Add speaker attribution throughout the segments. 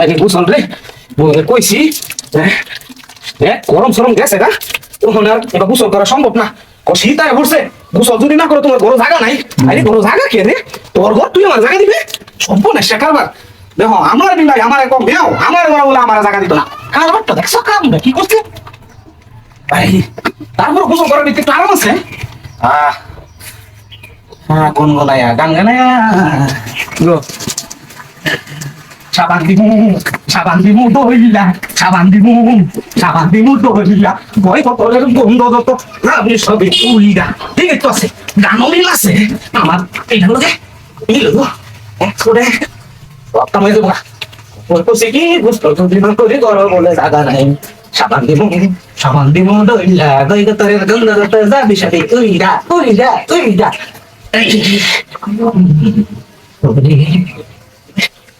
Speaker 1: আরে গোসল রে কইছি হ্যাঁ হ্যাঁ গরম সরম গেছে না তখন আর এবার গোসল করা সম্ভব না। ও শীতায় পড়ছে গোসল যদি না করো তোমার ঘর জায়গা নাই। আরে ঘর জায়গা কে রে? তোর ঘর তুই আমার জায়গা দিবে? সম্পূর্ণ সে কারবার। দেখো আমার আমার এক মেয়েও আমার ঘর বলে আমার জায়গা দিত না। দেখছ কাম কি করছে? এই তারপর গোসল করার দিকে একটু আরাম আছে। আহ হ্যাঁ কোন গলায়া গান গানায়া সাবান দিমু সাবান দিমু দইলা, সাবান দিমু সাবান দিমু দইলা। ভয় কতলের গন্ধ যত, আমি সবে উইরা ঠিক তো আছে গানও মিল আছে। আমার এইটা লগে মিল করে রক্তাময় দেবো না। ওই কি? বুঝতো যদি না করে করো বলে জাগা নাই। সাবান দিমু সাবান দিমু দইলা। দই কতলের গন্ধ যত যাবি সাথে উইরা উইরা উইরা এই।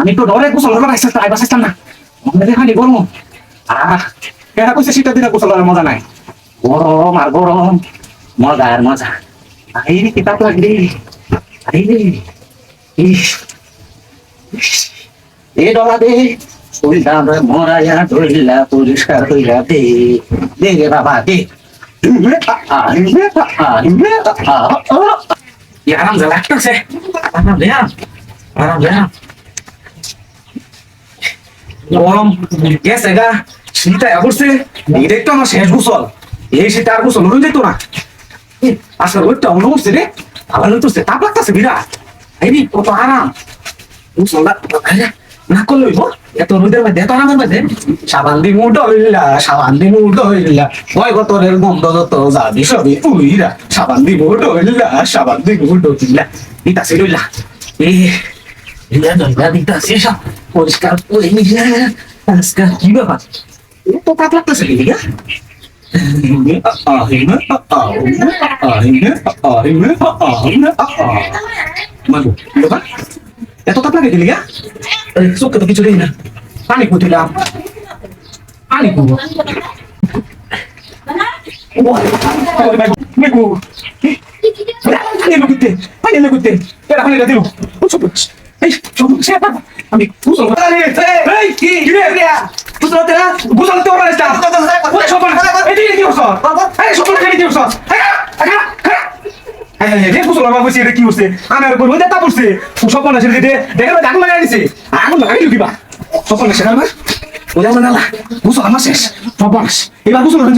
Speaker 1: আমি তো ডরে গোসল করবার আসতে আইবার আসতাম না। মনে দেখা নি গরম আহ কেনা কইছে শীতের দিনে গোসল করার মজা নাই। গরম আর গরম, মজা আর মজা। আই রে কিতাব লাগবে। আই রে ইস। এ ডলা দে শরীরটা আমরা মরাইয়া ধরিলা পরিষ্কার হইলা দে। দে রে বাবা, দে। Ya aram jalan kan sih. Aram deh. গরম গেছে গা শীত করছে এটাই তো আমার শেষ গোসল এই শীতে আর গোসল হয়ে যেত না আসলে ওইটা অন্য উঠছে রে আবার উঠছে তাপ লাগতেছে বিরাট এই কত আরাম গোসলটা না করলে হইব এত রোদের মধ্যে এত আরামের মধ্যে সাবান দি মুড হইলা সাবান দি মুড হইলা ভয় গতরের গন্ধ যত যাবি সবই উইরা সাবান দি মুড হইলা সাবান দি মুড হইলা দিতা ছিল এই Iya dong, gak dikasih sih. Poriskar pun ini ya. Askar juga pak. Itu taplak tuh sendiri ya. Ini ah ini ah ini ah ini ah ini ah ini ah. Malu, itu kan? Itu taplak gini ya? Eh, suka tuh কিছু না পানি কুটিলাম পানি কুবো মেঘু পানি আমি বুঝল এই কি কি রে বুঝল তেরা বুঝল তো ওরা এটা ওরে সব এই দিকে কি হচ্ছে এই সব খেলে কি হচ্ছে হ্যাঁ হ্যাঁ হ্যাঁ আর মানে আমার শেষ সব এবার বুঝল হয়ে